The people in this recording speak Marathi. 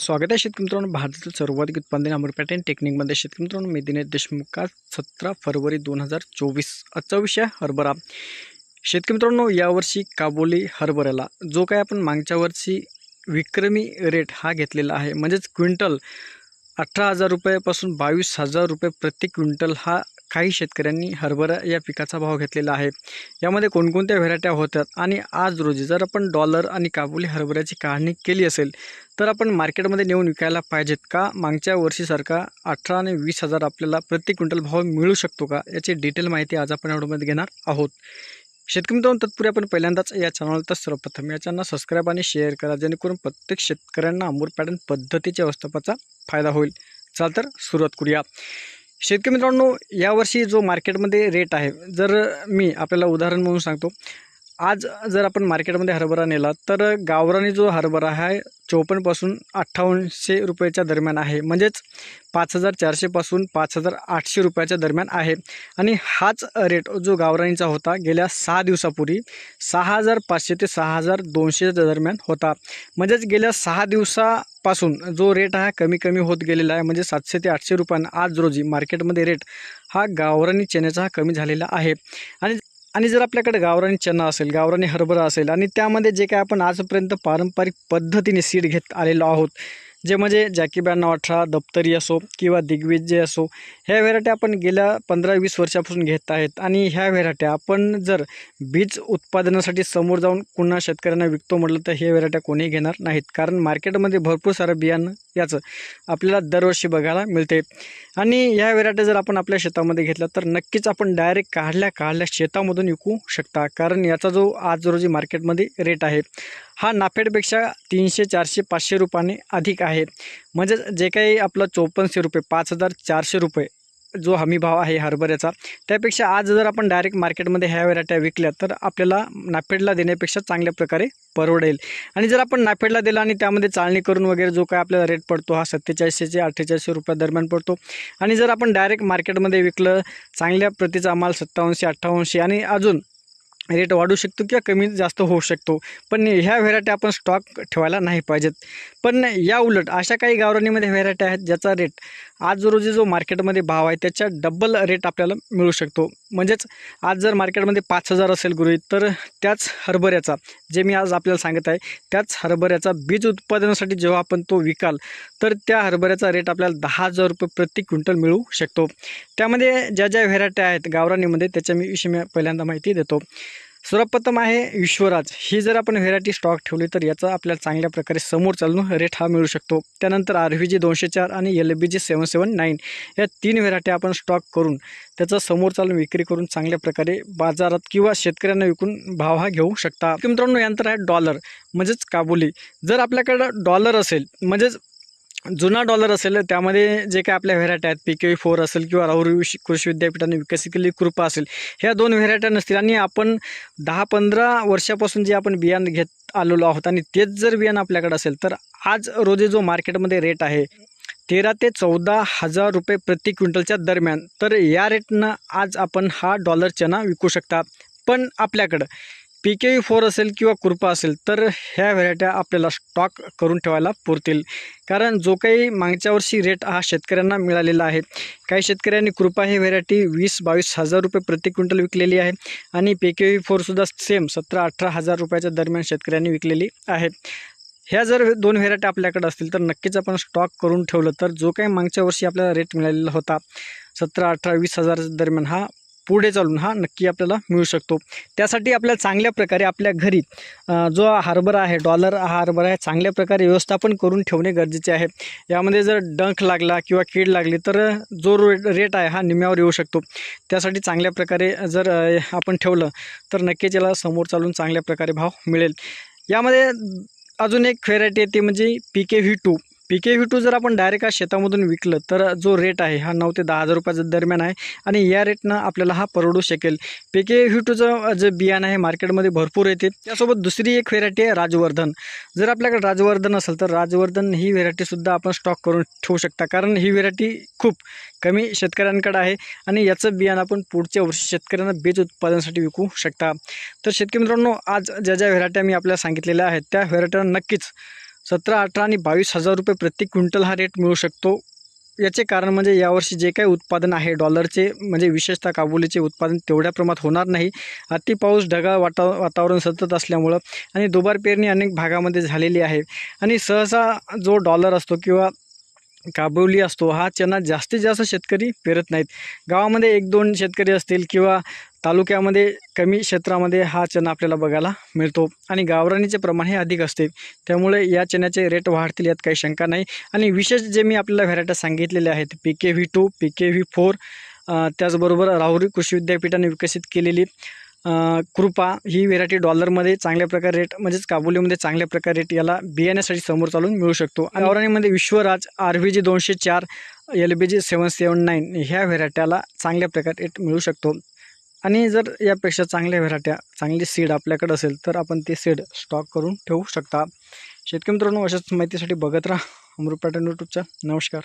स्वागत आहे शेतकरी मित्रांनो. भारतातील सर्वाधिक उत्पादन अमर पॅटर्न टेक्निकमध्ये शेतकरी मित्रांनो मी दिनेश देशमुख आज सतरा फरवरी दोन हजार चोवीस. आजचा विषय हरभरा. शेतकरी मित्रांनो यावर्षी काबोली हरभऱ्याला जो काय आपण मागच्या वर्षी विक्रमी रेट हा घेतलेला आहे म्हणजेच क्विंटल अठरा हजार रुपयापासून बावीस हजार रुपये प्रति क्विंटल हा काही शेतकऱ्यांनी हरभरा या पिकाचा भाव घेतलेला आहे. यामध्ये कोणकोणत्या व्हेरायट्या होतात आणि आज रोजी जर आपण डॉलर आणि काबुली हरभऱ्याची काढणी केली असेल तर आपण मार्केटमध्ये नेऊन विकायला पाहिजेत का? मागच्या वर्षीसारखा अठरा आणि वीस हजार आपल्याला प्रति क्विंटल भाव मिळू शकतो का? याची डिटेल माहिती आज आपण एवढ्यामध्ये घेणार आहोत. शेतकरी मित्रांनो तत्पूर्वी आपण पहिल्यांदाच या चॅनलला तर सर्वप्रथम या चॅनल सबस्क्राईब आणि शेअर करा जेणेकरून प्रत्येक शेतकऱ्यांना अमूर पॅटर्न पद्धतीच्या व्यवस्थापनाचा फायदा होईल. चाल तर सुरुवात करूया. शेतकरी मित्रांनो यावर्षी जो मार्केटमध्ये रेट आहे जर मी आपल्याला उदाहरण म्हणून सांगतो आज जर आपण मार्केटमध्ये हरभरा नेला तर गावरानी जो हरभरा आहे चोपन्नपासून अठ्ठावन्नशे रुपयाच्या दरम्यान आहे. म्हणजेच पाच हजार चारशेपासून पाच हजार आठशे रुपयाच्या दरम्यान आहे. आणि हाच रेट जो गावरानीचा होता गेल्या सहा दिवसापूर्वी सहा हजार पाचशे ते सहा हजार दोनशेच्या दरम्यान होता. म्हणजेच गेल्या सहा दिवसापासून जो रेट हा कमी कमी होत गेलेला आहे म्हणजे सातशे ते आठशे रुपयांना आज रोजी मार्केटमध्ये रेट हा गावरानी चेन्याचा हा कमी झालेला आहे. आणि आणि जर आपल्याकडे गावरानी चना असेल गावरानी हरभरा असेल आणि त्यामध्ये जे काय आपण आजपर्यंत पारंपरिक पद्धतीने सीड घेत आलेलो आहोत जे म्हणजे जॅकी ब्याण्णव अठरा दप्तरी असो किंवा दिग्विजय असो ह्या व्हेरायट्या आपण गेल्या पंधरा वीस वर्षापासून घेत आहेत. आणि ह्या व्हेरायट्या आपण जर बीज उत्पादनासाठी समोर जाऊन पुन्हा शेतकऱ्यांना विकतो म्हटलं तर हे व्हेरायट्या कोणीही घेणार नाहीत. कारण मार्केटमध्ये भरपूर सारं बियाणं याचं आपल्याला दरवर्षी बघायला मिळते. आणि ह्या व्हेरायट्या जर आपण आपल्या शेतामध्ये घेतल्या तर नक्कीच आपण डायरेक्ट काढल्या काढल्या शेतामधून विकू शकता. कारण याचा जो आज रोजी मार्केटमध्ये रेट आहे हा नाफेडपेक्षा तीनशे चारशे पाचशे रुपयाने अधिक आहे. म्हणजे जे काही आपलं चोपन्नशे रुपये पाच हजार चारशे रुपये जो हमी भाव आहे हरभऱ्याचा त्यापेक्षा आज जर आपण डायरेक्ट मार्केटमध्ये ह्या व्हरायट्या विकल्या तर आपल्याला नाफेडला देण्यापेक्षा चांगल्या प्रकारे परवडेल. आणि जर आपण नाफेडला दिला आणि त्यामध्ये चालणी करून वगैरे जो काय आपल्याला रेट पडतो हा सत्तेचाळीसशे ते अठ्ठेचाळीसशे रुपया दरम्यान पडतो. आणि जर आपण डायरेक्ट मार्केटमध्ये विकलं चांगल्या प्रतीचा माल सत्तावन्नशे अठ्ठावन्नशे आणि अजून रेट वाढू शकतो किंवा कमी जास्त होऊ शकतो. पण ह्या व्हेरायट्या आपण स्टॉक ठेवायला नाही पाहिजेत. पण या उलट अशा काही गावरानीमध्ये व्हेरायटी आहेत ज्याचा रेट आज रोजी जो मार्केटमध्ये भाव आहे त्याच्या डबल रेट आपल्याला मिळू शकतो. म्हणजेच आज जर मार्केटमध्ये पाच हजार असेल गृहीत तर त्याच हरभऱ्याचा जे मी आज आपल्याला सांगत आहे त्याच हरभऱ्याचा बीज उत्पादनासाठी जेव्हा आपण तो विकाल तर त्या हरभऱ्याचा रेट आपल्याला दहा हजार रुपये प्रति क्विंटल मिळू शकतो. त्यामध्ये ज्या ज्या व्हेरायट्या आहेत गावरानीमध्ये त्याच्या मी विषयी मी पहिल्यांदा माहिती देतो. सर्वप्रथम आहे विश्वराज ही जर आपण व्हेरायटी स्टॉक ठेवली तर याचा आपल्याला चांगल्या प्रकारे समोर चालून रेट हा मिळू शकतो. त्यानंतर आर व्ही जी दोनशे चार आणि एल बी जी सेवन सेवन नाईन या तीन व्हेरायटी आपण स्टॉक करून त्याचा समोर चालून विक्री करून चांगल्या प्रकारे बाजारात किंवा शेतकऱ्यांना विकून भाव हा घेऊ शकता. मित्रांनो यानंतर आहे डॉलर म्हणजेच काबुली. जर आपल्याकडं डॉलर असेल म्हणजेच जुना डॉलर असेल त्यामध्ये जे काय आपल्या व्हेरायटी आहेत पी के फोर असेल किंवा राहुल कृषी विद्यापीठाने विकसित केलेली कृपा असेल ह्या दोन व्हेरायट्या नसतील. आणि आपण दहा पंधरा वर्षापासून जे आपण बियाणं घेत आलेलो आहोत आणि तेच जर बियाणं आपल्याकडे असेल तर आज रोजी जो मार्केटमध्ये रेट आहे तेरा ते चौदा हजार रुपये प्रति क्विंटलच्या दरम्यान तर या रेटनं आज आपण हा डॉलर चना विकू शकता पण आपल्याकडं. पी के फोर असेल किंवा कृपा असेल तर ह्या व्हेरायट्या आपल्याला स्टॉक करून ठेवायला पुरतील. कारण जो काही मागच्या वर्षी रेट हा शेतकऱ्यांना मिळालेला आहे. काही शेतकऱ्यांनी कृपा ही व्हेरायटी वीस बावीस हजार रुपये प्रति क्विंटल विकलेली आहे आणि पी के फोरसुद्धा सेम सतरा अठरा हजार रुपयाच्या दरम्यान शेतकऱ्यांनी विकलेली आहे. ह्या जर दोन व्हेरायटी आपल्याकडे असतील तर नक्कीच आपण स्टॉक करून ठेवलं तर जो काही मागच्या वर्षी आपल्याला रेट मिळालेला होता सतरा अठरा वीस हजार दरम्यान हा पुढे चालून हा नक्की आपल्याला मिळू शकतो. त्यासाठी आपल्याला चांगल्या प्रकारे आपल्या घरी जो हरभरा आहे डॉलर हा हरभरा आहे चांगल्या प्रकारे व्यवस्थापन करून ठेवणे गरजेचे आहे. यामध्ये जर डंख लागला किंवा कीड लागली तर जो रेट आहे हा निम्यावर येऊ शकतो. त्यासाठी चांगल्या प्रकारे जर आपण ठेवलं तर नक्कीच याला समोर चालून चांगल्या प्रकारे भाव मिळेल. यामध्ये अजून एक व्हेरायटी येते म्हणजे P K V two P K V two जर आपण डायरेक्ट हा शेतामधून विकलं तर जो रेट आहे हा नऊ ते दहा हजार रुपयाच्या दरम्यान आहे. आणि या रेटनं आपल्याला हा परवडू शकेल. पी के व्ही टूचं जे बियाणं आहे मार्केटमध्ये भरपूर येते. त्यासोबत दुसरी एक व्हेरायटी आहे राजवर्धन. जर आपल्याकडे राजवर्धन असेल तर राजवर्धन ही व्हेरायटीसुद्धा आपण स्टॉक करून ठेवू शकता. कारण ही व्हेरायटी खूप कमी शेतकऱ्यांकडे आहे. आणि याचं बियाणं आपण पुढच्या वर्षी शेतकऱ्यांना बीज उत्पादनासाठी विकू शकता. तर शेतकरी मित्रांनो आज ज्या ज्या व्हेरायट्या मी आपल्याला सांगितलेल्या आहेत त्या व्हेरायट्या नक्कीच सतरा अठरा आणि बावीस हजार रुपये प्रति क्विंटल हा रेट मिळू शकतो. याचे कारण म्हणजे यावर्षी जे काही उत्पादन आहे डॉलरचे म्हणजे विशेषतः काबुलीचे उत्पादन तेवढ्या प्रमाणात होणार नाही. अति पाऊस ढगाळ वाता वातावरण सतत असल्यामुळं आणि दुबार पेरणी अनेक भागामध्ये झालेली आहे. आणि सहसा जो डॉलर असतो किंवा काबुली असतो. हा चना जास्तीत जास्त शेतकरी पेरत नाहीत. गावामध्ये एक दोन शेतकरी असतील किंवा तालुक्यामध्ये कमी क्षेत्रामध्ये हा चना आपल्याला बघायला मिळतो आणि गावरानीचे प्रमाण हे अधिक असते. त्यामुळे या चण्याचे रेट वाढतील यात काही शंका नाही. आणि विशेष जे मी आपल्याला व्हरायटी सांगितलेले आहेत P K V two P K V four त्याचबरोबर राहुरी कृषी विद्यापीठाने विकसित केलेली कृपा ही व्हेरायटी डॉलरमध्ये चांगल्या प्रकारे रेट म्हणजेच काबुलीमध्ये चांगल्या प्रकारे रेट याला बियाण्यासाठी समोर चालून मिळू शकतो. आणि गावरानीमध्ये विश्वराज आर व्ही जी दोनशे चार एल बी जी सेवन सेवन नाईन ह्या व्हेरायट्याला चांगल्या प्रकारे रेट मिळू शकतो. आणि जर यापेक्षा चांगल्या व्हेरायट्या चांगली सीड आपल्याकडे असेल तर आपण ते सीड स्टॉक करून ठेवू शकता. शेतकरी मित्रांनो अशाच माहितीसाठी बघत राहा अमृत पॅटर्न यूट्यूबचा नमस्कार.